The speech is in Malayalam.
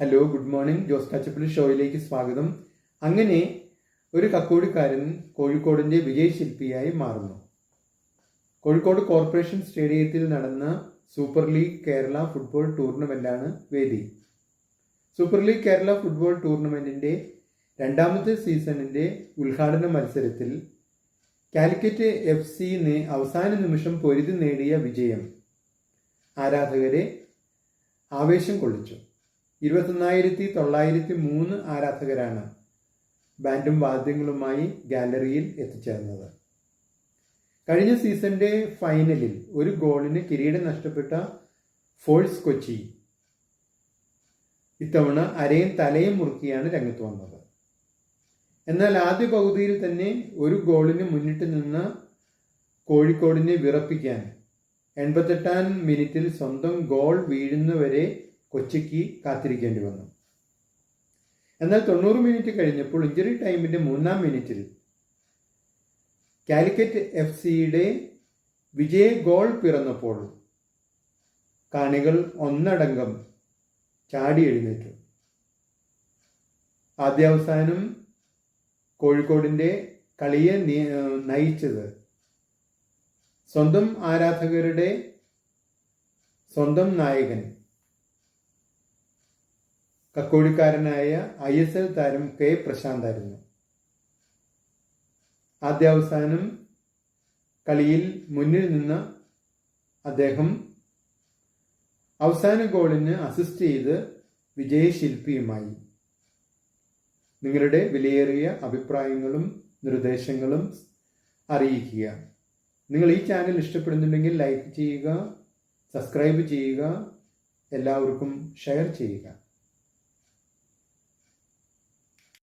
Hello good morning Jose Kachappilly ഷോയിലേക്ക് സ്വാഗതം. അങ്ങനെ ഒരു കക്കോടിക്കാരൻ കോഴിക്കോടിന്റെ വിജയശില്പിയായി മാറുന്നു. കോഴിക്കോട് കോർപ്പറേഷൻ സ്റ്റേഡിയത്തിൽ നടന്ന സൂപ്പർ ലീഗ് കേരള ഫുട്ബോൾ ടൂർണമെന്റാണ് വേദി. സൂപ്പർ ലീഗ് കേരള ഫുട്ബോൾ ടൂർണമെന്റിന്റെ രണ്ടാമത്തെ സീസണിന്റെ ഉദ്ഘാടന മത്സരത്തിൽ കാലിക്കറ്റ് എഫ് സി അവസാന നിമിഷം പൊരുതി നേടിയ വിജയം ആരാധകരെ ആവേശം കൊള്ളിച്ചു. ഇരുപത്തൊന്നായിരത്തി തൊള്ളായിരത്തി മൂന്ന് ആരാധകരാണ് ബാൻഡും വാദ്യങ്ങളുമായി ഗാലറിയിൽ എത്തിച്ചേർന്നത്. കഴിഞ്ഞ സീസണിന്റെ ഫൈനലിൽ ഒരു ഗോളിന് കിരീടം നഷ്ടപ്പെട്ട ഫോഴ്സ് കൊച്ചി ഇത്തവണ അരയും തലയും മുറുക്കിയാണ് രംഗത്ത് വന്നത്. എന്നാൽ ആദ്യ പകുതിയിൽ തന്നെ ഒരു ഗോളിന് മുന്നിട്ട് നിന്ന കോഴിക്കോടിനെ വിറപ്പിക്കാൻ എൺപത്തെട്ടാം മിനിറ്റിൽ സ്വന്തം ഗോൾ വീഴുന്നവരെ കൊച്ചിക്ക് കാത്തിരിക്കേണ്ടി വന്നു. എന്നാൽ തൊണ്ണൂറ് മിനിറ്റ് കഴിഞ്ഞപ്പോൾ ഇഞ്ചുറി ടൈമിന്റെ മൂന്നാം മിനിറ്റിൽ കാലിക്കറ്റ് എഫ് സിയുടെ വിജയ ഗോൾ പിറന്നപ്പോൾ കാണികൾ ഒന്നടങ്കം ചാടി എഴുന്നേറ്റു. ആദ്യാവസാനം കോഴിക്കോടിന്റെ കളിയെ നയിച്ചത് സ്വന്തം ആരാധകരുടെ സ്വന്തം നായകൻ കക്കോടിക്കാരനായ ഐ എസ് എൽ താരം കെ പ്രശാന്തായിരുന്നു ആദ്യാവസാനം കളിയിൽ മുന്നിൽ നിന്ന് അദ്ദേഹം അവസാന ഗോളിന് അസിസ്റ്റ് ചെയ്ത് വിജയശില്പിയുമായി. നിങ്ങളുടെ വിലയേറിയ അഭിപ്രായങ്ങളും നിർദ്ദേശങ്ങളും അറിയിക്കുക. നിങ്ങൾ ഈ ചാനൽ ഇഷ്ടപ്പെടുന്നുണ്ടെങ്കിൽ ലൈക്ക് ചെയ്യുക സബ്സ്ക്രൈബ് ചെയ്യുക എല്ലാവർക്കും ഷെയർ ചെയ്യുക.